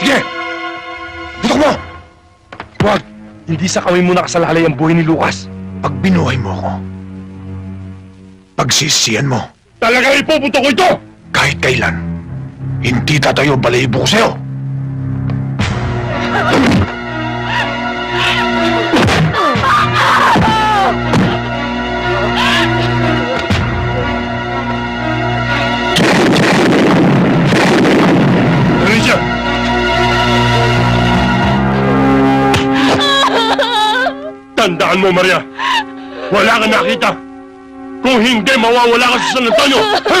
Sige! Putok mo! Wag! Hindi sa kami mo nakasalalay ang buhay ni Lucas. Pag binuhay mo ako, pagsisiyan mo, Talaga ipupunto ko ito! kahit kailan, hindi tatayo balahibo ko sa'yo! Tandaan mo, Maria. Wala kang nakita. Kung hindi, mawawala ka sa San Antonio. Ha?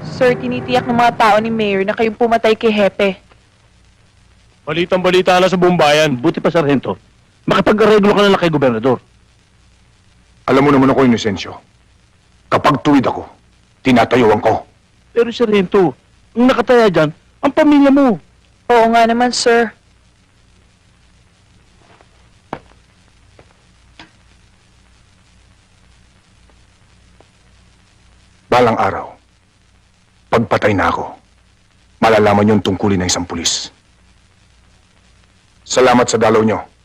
Sir, tinitiyak ng mga tao ni Mayor na kayong pumatay kay Hepe. Balitang balita na sa buong bayan. Buti pa, Sargento. Makipag-areglo ka na lang kay Gobernador. Alam mo naman ako, Inosensyo. Kapag tuwid ako, tinatayuan ko. Pero, Sargento, ang nakataya dyan, ang pamilya mo. Oo nga naman, sir. Balang araw, pagpatay na ako, malalaman yung tungkulin ng isang pulis. Salamat sa dalaw nyo.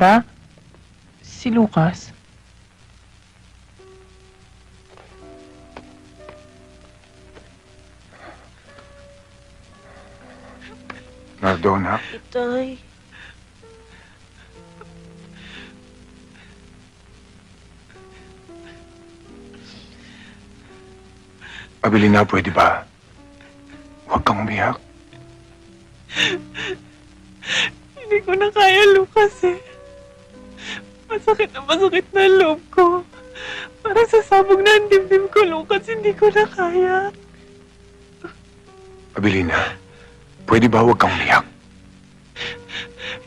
Senda? Si Lucas? Nardona, Itay. Abilina, pwede ba? Huwag kang umiyak. Masakit na masakit na loob ko. Parang sasabog na ang dibdib ko, Lucas. Hindi ko na kaya. Abilina, pwede ba huwag kang umiyak?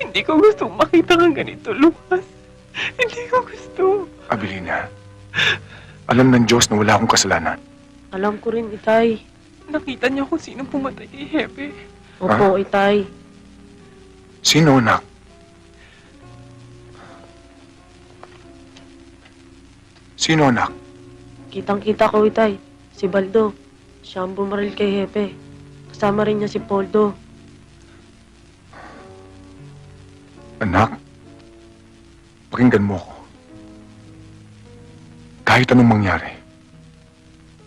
Hindi ko gusto makita kang ganito, Lucas. Hindi ko gusto. Abilina, alam ng Diyos na wala akong kasalanan. Alam ko rin, Itay. Nakita niyo kung sino pumatay kay Hepe. Opo, Itay. Sino, anak? Sino, anak? Kitang-kita ko, Itay. Si Baldo. Siya ang bumaril kay Hepe. Kasama rin niya si Poldo. Anak, pakinggan mo ako. Kahit anong mangyari,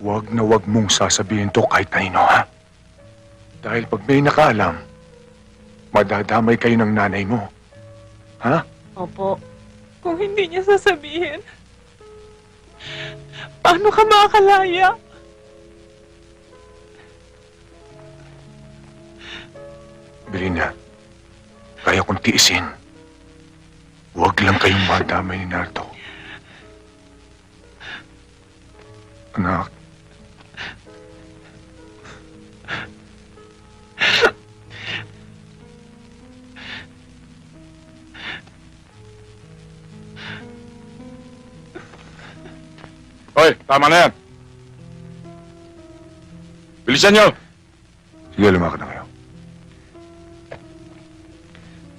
huwag na huwag mong sasabihin to kahit kanino, ha? Dahil pag may nakaalam, madadamay kayo ng nanay mo. Ha? Opo. Kung hindi niya sasabihin, paano ka makakalaya? Belina, kaya kong tiisin. Huwag lang kayong madamay ni Nardo. Anak, Hoy, tama na yan. Bilisan nyo! sige lumakad na kayo.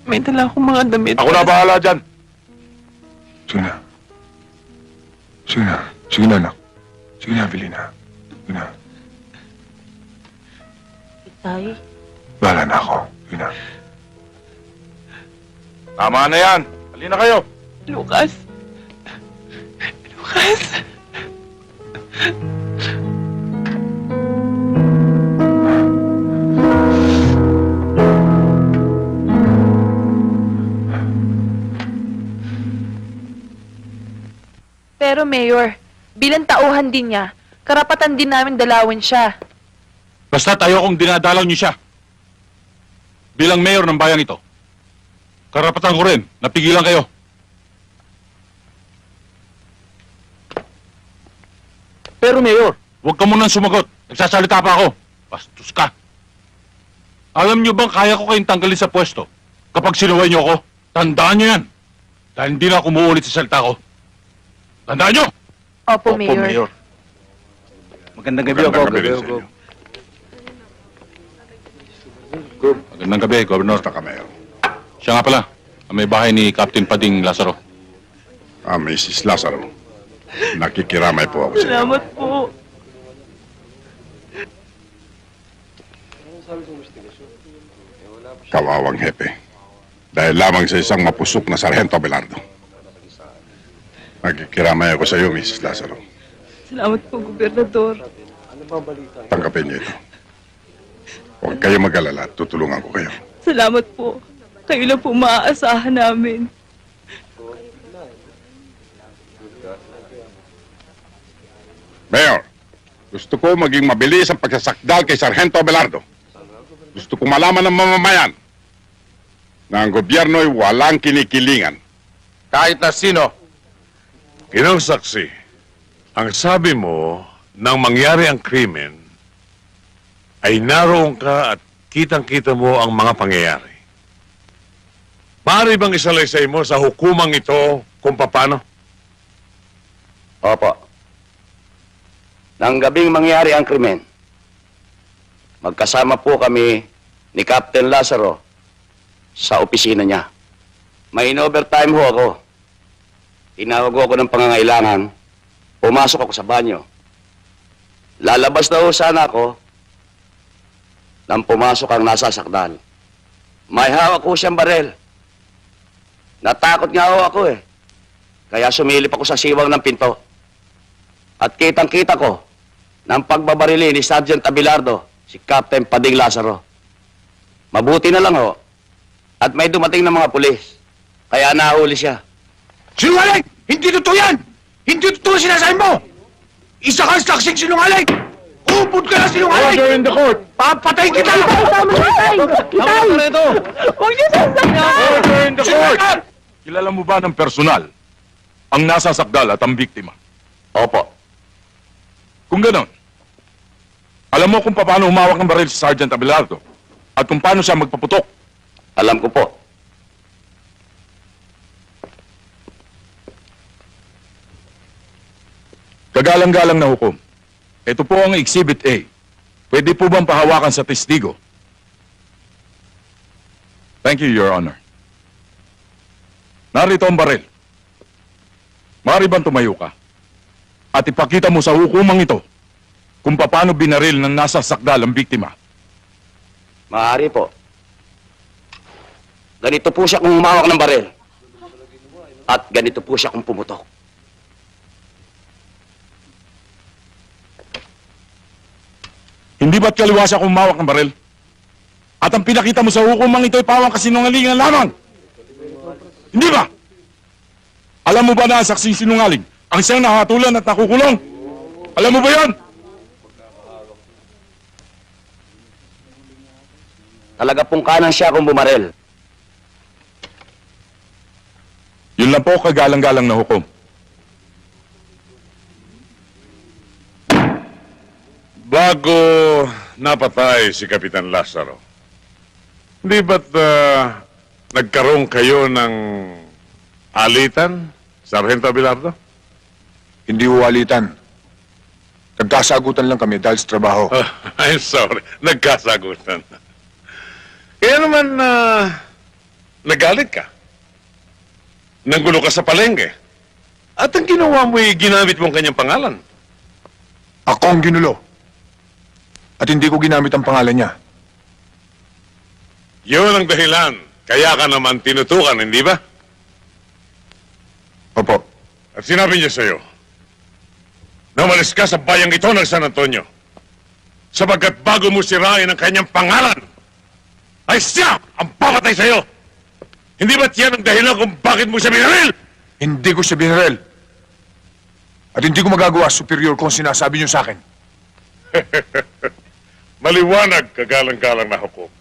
May dala akong mga damit. Ako na bahala dyan. Sige na. Sige na. Sige na, anak. Sige na, Belina. Sige na. Itay. Bahala na ako. Sige na. Tama na yan. Halina kayo. Lucas. Lucas. Pero Mayor, bilang tauhan din niya, karapatan din namin dalawin siya. Basta tayo kung dinadalaw niyo siya. Bilang mayor ng bayang ito, karapatan ko rin, napigilan kayo. Pero, Mayor, Huwag ka munang sumagot. Nagsasalita pa ako. Bastos ka. Alam niyo bang kaya ko kayong tanggalin sa pwesto kapag sinuway niyo ako? Tandaan niyo yan. Dahil hindi na ako umuulit sa salita ko. Tandaan niyo! Opo, Mayor. Magandang gabi, Magandang Ogo. gabi rin sa inyo. Magandang gabi, Governor. Basta ka, Mayor. Siya nga pala, ang may bahay ni Captain Pading Lazaro. Ah, Mrs. Lazaro. Nakikiramay po ako sa. Salamat po. Kawawang hepe. Dahil lamang sa isang mapusok na Sargento Abelardo. Nakikiramay ako sa iyo, Mrs. Lazaro. Salamat po, Gobernador. Tanggapin niyo ito. Huwag kayo mag-alala. Tutulungan ko kayo. Salamat po. Kayo lang po maaasahan namin. Mayor, gusto ko maging mabilis ang pagsasakdal kay Sargento Abelardo. Gusto ko malaman ng mamamayan na ang gobyerno ay walang kinikilingan. Kahit na sino. Ginong saksi, ang sabi mo nang mangyari ang krimen ay naroon ka at kitang-kita mo ang mga pangyayari. Maaari bang isalaysay mo sa hukumang ito kung paano? Opo. Nang gabing mangyari ang krimen, magkasama po kami ni Captain Lazaro sa opisina niya. May in-overtime ho ako. Tinawag ako ng pangangailangan. Pumasok ako sa banyo. Lalabas na ho sana ako nang pumasok ang nasasakdal. May hawak ko siyang barel. Natakot nga ho ako eh. Kaya sumilip ako sa siwang ng pinto. At kitang-kita ko ng pagbabarili ni Sergeant Abilardo, si Captain Pading Lazaro. Mabuti na lang ho. At may dumating ng mga pulis. Kaya nahuli siya. Sinungaling! Hindi totoo yan! Hindi totoo ang sinasabi mo! Isa kang saksing sinungaling! Upod ka na sinungaling! Order in the court! Papatayin kita! Tama na, Itay! Tama ka na ito! Huwag niyo sasaktan! Order in the court! Kilala mo ba ng personal ang nasasakdal at ang biktima? Opo. Kung ganon, alam mo kung paano humawak ng baril si Sergeant Abelardo at kung paano siya magpaputok. Alam ko po. Kagalang-galang na hukom. Ito po ang Exhibit A. Pwede po bang pahawakan sa testigo? Thank you, Your Honor. Narito ang baril. Maaari bang tumayo ka? At ipakita mo sa hukumang ito kung paano binaril ng nasa sakdal ang biktima. Maaari po. Ganito po siya kung humawak ng baril. At ganito po siya kung pumutok. Hindi ba't kaliwa siya kung humawak ng baril? At ang pinakita mo sa hukumang ito ay pawang kasinungalingan lamang. Hindi ba? Alam mo ba na ang saksing sinungaling? Ang siyang nakatulan at nakukulong? Alam mo ba yan? Talaga pong kanan siya kung bumaril. Yun lang po kagalang-galang na hukom. Bago napatay si Kapitan Lazaro, hindi ba't ah, nagkaroon kayo ng alitan, Sargento Abelardo? Hindi huwalitan. Nagkasagutan lang kami dahil sa trabaho. Ah, I'm sorry. Nagkasagutan. Kaya naman, uh, nagalit ka. Nanggulo ka sa palengke. At ang ginawa mo ay ginamit mo ang kanyang pangalan. Ako ang ginulo. At hindi ko ginamit ang pangalan niya. Yun ang dahilan. Kaya ka naman tinutukan, hindi ba? Opo. At sinabi niya sa'yo, na umalis ka sa bayang ito ng San Antonio. Sapagkat bago mo sirain ang kanyang pangalan, ay siya ang papatay sa'yo. Hindi ba't yan ang dahilan kung bakit mo siya binaril? Hindi ko siya binarel. At hindi ko magagawa superior kung sinasabi niyo sa akin. Maliwanag kagalang-galang na hukom.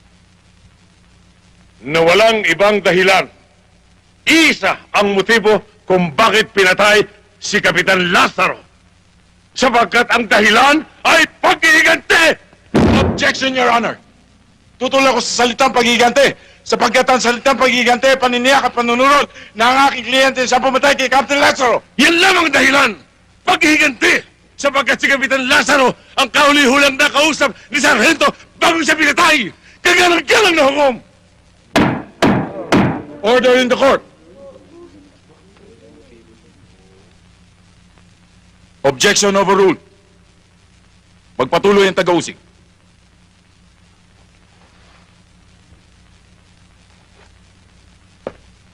Na walang ibang dahilan. Isa ang motibo kung bakit pinatay si Kapitan Lazaro. sapagkat ang dahilan ay pag-iigante! Objection, Your Honor. Tutol ako sa salitang pagigante sapagkat ang salitang pagigante, paniniyak at panunurot na ang aking kliyente sa pumatay kay Captain Lazaro. Yan lamang dahilan! Pag-iigante! Sapagkat si Kapitan Lazaro ang kauli-hulang na kausap ni Sargento bago siya pinatay! Kagalang-galang na hukom! Order in the court. Objection overruled. Magpatuloy ang taga-usig.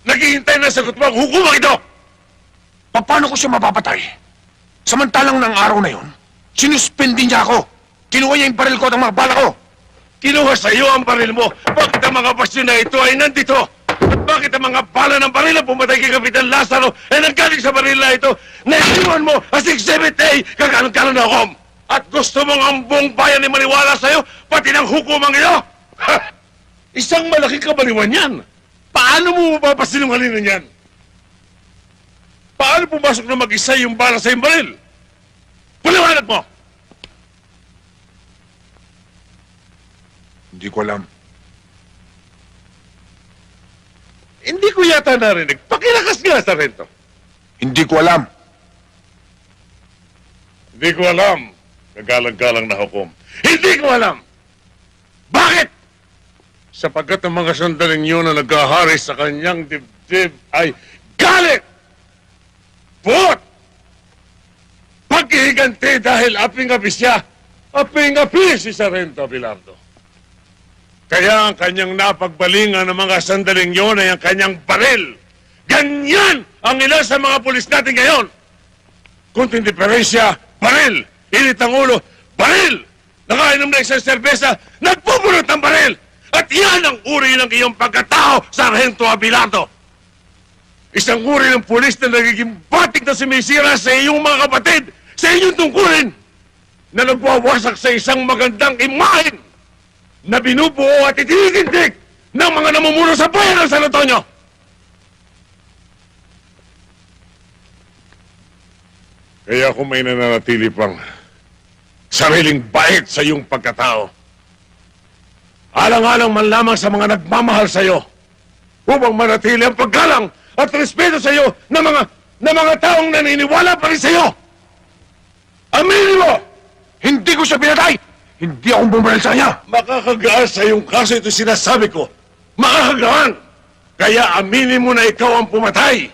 Naghihintay na sagot mo ang hukumang ito! Paano ko siya mapapatay? Samantalang ng araw na yun, sinuspindi niya ako. Kinuha niya yung baril ko at ang mga bala ko. Kinuha sa iyo ang baril mo. Bakit ang mga basyon na ito ay nandito? At bakit ang mga bala ng baril na pumatay kay Kapitan Lazaro ay nanggaling sa baril na ito na iniwan mo as Exhibit A kagalang-galang na hukom? At gusto mong ang buong bayan ay maniwala sa iyo, pati ng hukumang? Ha! Isang malaking kabaliwan yan. Paano mo mapapasinungalingan yan? Paano pumasok na mag-isa yung bala sa iyong baril? Paliwanag mo! Hindi ko alam. Hindi ko yata narinig. Pakilakas nga, Sargento. Hindi ko alam. Hindi ko alam. Kagalang-galang na hukom. Hindi ko alam! Sapagkat ang mga sandaling yun na nagkahari sa kanyang dibdib ay galit! Bot! Paghihiganti dahil aping-api siya, aping-api si Sargento Abelardo. Kaya ang kanyang napagbalingan ng mga sandaling yun ay ang kanyang baril. Ganyan ang ilan sa mga pulis natin ngayon. Kunting diferensya, baril. Init ang ulo, baril. Nakainom na isang serbesa, nagpupulot ng baril. At yan ang uri ng iyong pagkatao, Sargento Abilardo. Isang uri ng pulis na nagiging batik na sumisira sa iyong mga kapatid, sa inyong tungkulin, na nagwawasak sa isang magandang imahen na binubuo at itinitindig ng mga namumuno sa bayan ng San Antonio. Kaya kung may nananatili pang sariling bait sa iyong pagkatao, alang-alang man lamang sa mga nagmamahal sa iyo, upang manatili ang paggalang at respeto sa iyo ng mga ng mga taong naniniwala pa rin sa iyo. Aminin mo! Hindi ko siya pinatay! Hindi akong bumaril sa kanya! Makakagaan sa iyong kaso ito sinasabi ko. Makakagaan! Kaya aminin mo na ikaw ang pumatay.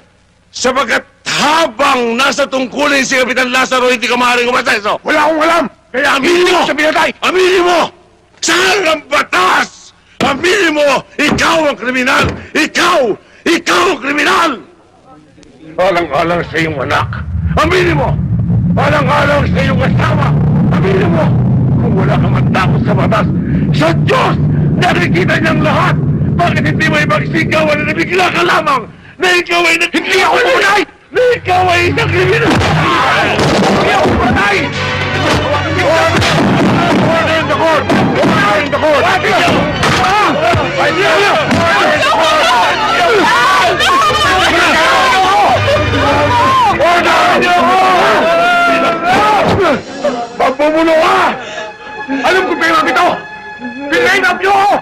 Sabagat habang nasa tungkulin si Kapitan Lazaro, hindi ka maaaring umaseso. Wala akong alam! Kaya aminin Hindi mo! ko siya pinatay! Aminin mo! Saan ang batas? Aminin mo! Ikaw ang kriminal! Ikaw! Ikaw ang kriminal! Alang-alang sa iyong anak. Aminin mo! Alang-alang sa iyong asawa. Aminin mo! Kung wala kang matakot sa batas, sa Diyos! Nakikita niyang lahat! Bakit hindi mo ipagsigawan na nabigla ka lamang na ikaw ay nag- Hindi ako pumatay! Na ikaw ay isang kriminal! Hindi ako in the in the court! Pagbubulo ka! Alam ko pera ito! Pinainap niyo ako!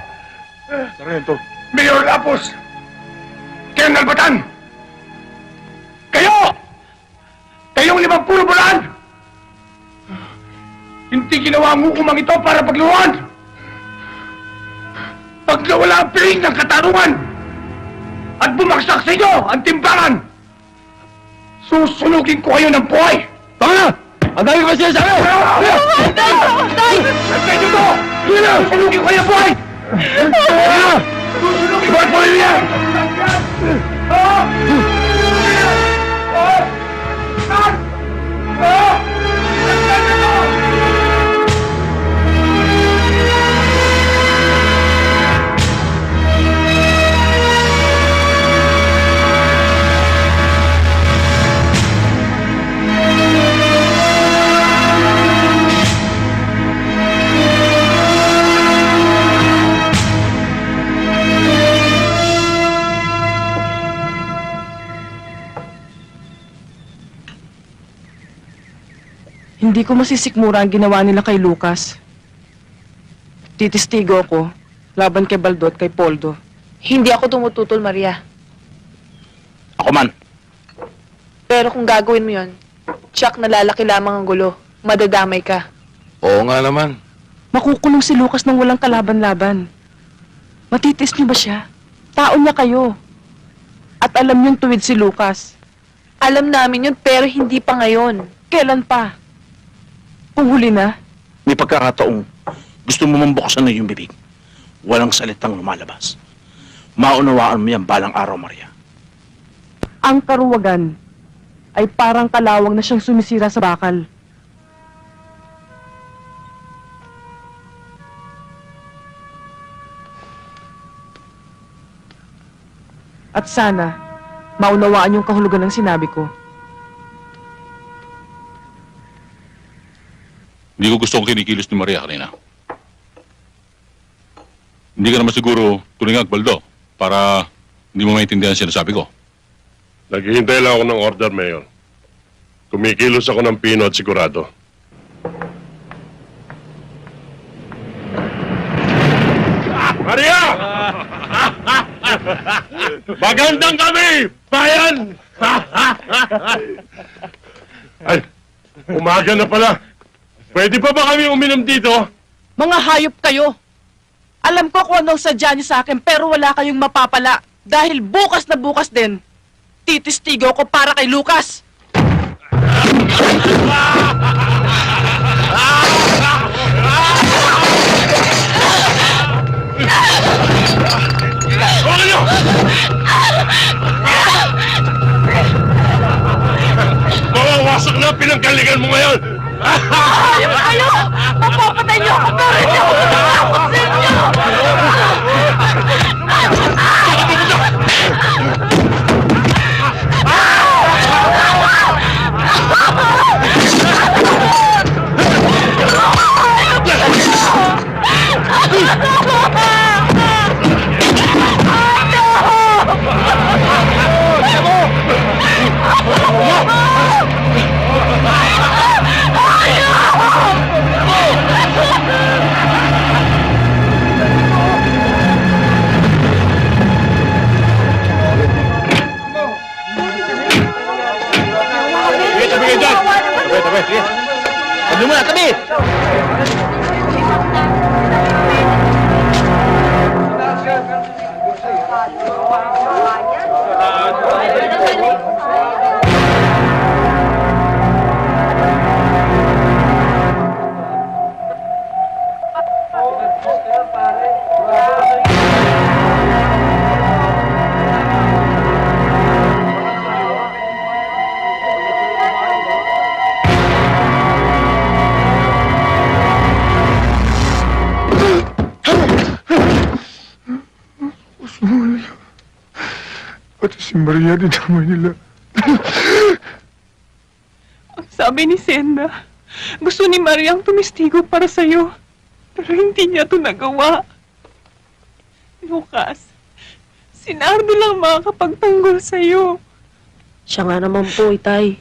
Sargento, Mayor Lapos! Ginawa ang hukumang ito para pagluruan! Pag nawala ang piling ng katarungan at bumagsak sa inyo ang timbangan, susunugin ko kayo ng buhay! Tama na! Ang dami ko siya sabi! Tay! Tay! Nagpay nyo to! Susunugin ko kayo ng buhay! Susunugin ko ang buhay Hindi ko masisikmura ang ginawa nila kay Lucas. Titistigo ako laban kay Baldo at kay Poldo. Hindi ako tumututol, Maria. Ako man. Pero kung gagawin mo yon, tsak na lalaki lamang ang gulo. Madadamay ka. Oo nga naman. Makukulong si Lucas nang walang kalaban-laban. Matitis niyo ba siya? Tao niya kayo. At alam niyong tuwid si Lucas. Alam namin yun, pero hindi pa ngayon. Kailan pa? Kung huli na, May pagkakataong gusto mo mang buksan na yung bibig. Walang salitang lumalabas. Maunawaan mo yan balang araw, Maria. ang karuwagan ay parang kalawang na siyang sumisira sa bakal. At sana, maunawaan yung kahulugan ng sinabi ko. Hindi ko gusto kong kinikilos ni Maria kanina. Hindi ka naman siguro tulingag, Baldo, para hindi mo maintindihan ang sinasabi ko. Naghihintay lang ako ng order, Mayor. Kumikilos ako ng pino at sigurado. Maria! Magandang kami, bayan! Ay, umaga na pala. Pwede pa ba kami uminom dito? Mga hayop kayo! Alam ko kung anong sadya niyo sa akin pero wala kayong mapapala. Dahil bukas na bukas din, titistigo ko para kay Lucas! Mawawasak na ang pinanggalingan mo ngayon! Kayo! Mapapatay niyo ako pero hindi ako tatakot si Maria din damay nila. Ang sabi ni Senda, gusto ni Mariang tumistigo para sa'yo. Pero hindi niya to nagawa. Lucas, si Nardo lang makakapagtanggol sa'yo. Siya nga naman po, itay.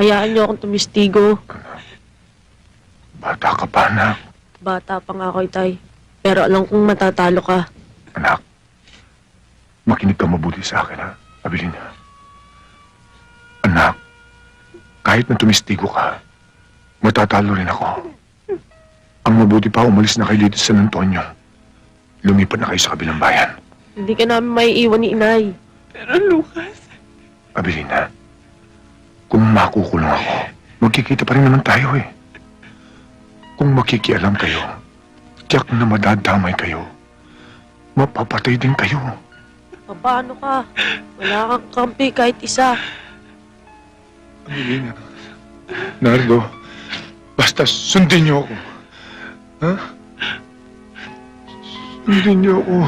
Hayaan niyo akong tumistigo. Bata ka pa, anak. Bata pa nga ako, itay. Pero alam kong matatalo ka. Anak, makinig ka mabuti sa akin, ha? Abilin, ha? Anak, kahit na tumistigo ka, matatalo rin ako. Ang mabuti pa, umalis na kayo dito sa San Antonio. Lumipat na kayo sa kabilang bayan. Hindi ka namin maiiwan ni inay. Pero Lucas, Abilina, kung makukulong ako, magkikita pa rin naman tayo eh. Kung makikialam kayo, tiyak na madadamay kayo. Mapapatay din kayo. Paano ka? Wala kang kampi kahit isa. Abilina, Nardo, basta sundin niyo ako. Ha? Sundin niyo ako.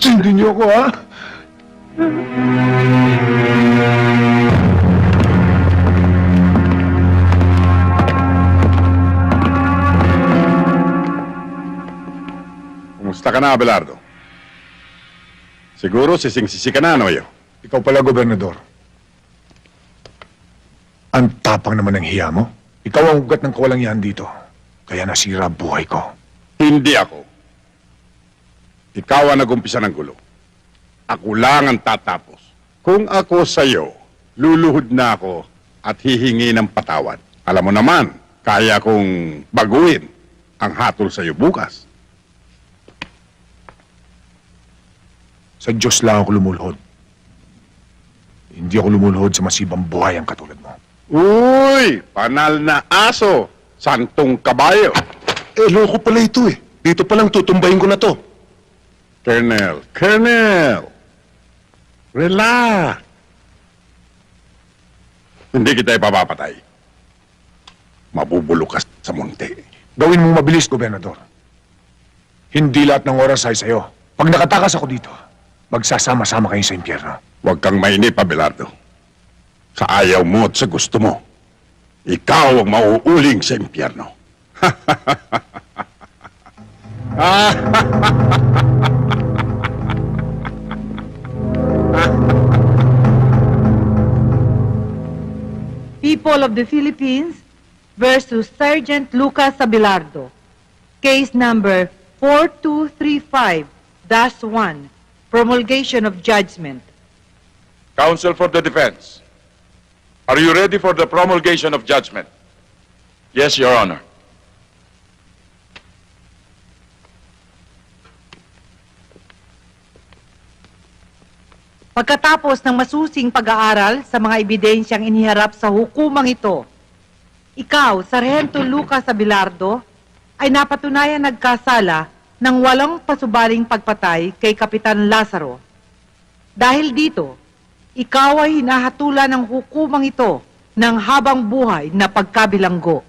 Sundin niyo ako, ha? Kumusta ka na, Abelardo? Siguro sising-sisi ka na, yun? Ikaw pala, Gobernador. Ang tapang naman ng hiya mo. Ikaw ang ugat ng kawalang dito. Kaya nasira ang buhay ko. Hindi ako. Ikaw ang nagumpisa ng gulo. Ako lang ang tatapos. Kung ako sa'yo, luluhod na ako at hihingi ng patawad. Alam mo naman, kaya kong baguhin ang hatol sa'yo bukas. Sa Diyos lang ako lumulhod. Hindi ako lumulhod sa masibang buhay ang katulad mo. Uy! Panal na aso! Santong kabayo! Eh, loko pala ito eh. Dito pa lang tutumbayin ko na to. Colonel, Colonel! Relax! Hindi kita ipapapatay. Mabubulok ka sa munti. Gawin mong mabilis, Gobernador. Hindi lahat ng oras ay sa'yo. Pag nakatakas ako dito, magsasama-sama kayo sa impyerno. Huwag kang mainip, Abelardo. Sa ayaw mo at sa gusto mo. Ikaw ang mauuling sa impyerno. People of the Philippines versus Sergeant Lucas Abelardo. Case number 4235-1. Promulgation of judgment. Counsel for the defense. Are you ready for the promulgation of judgment? Yes, Your Honor. Pagkatapos ng masusing pag-aaral sa mga ebidensyang iniharap sa hukumang ito, ikaw, Sargento Lucas Abelardo, ay napatunayan nagkasala ng walang pasubaling pagpatay kay Kapitan Lazaro. Dahil dito, ikaw ay hinahatulan ng hukumang ito ng habang buhay na pagkabilanggo.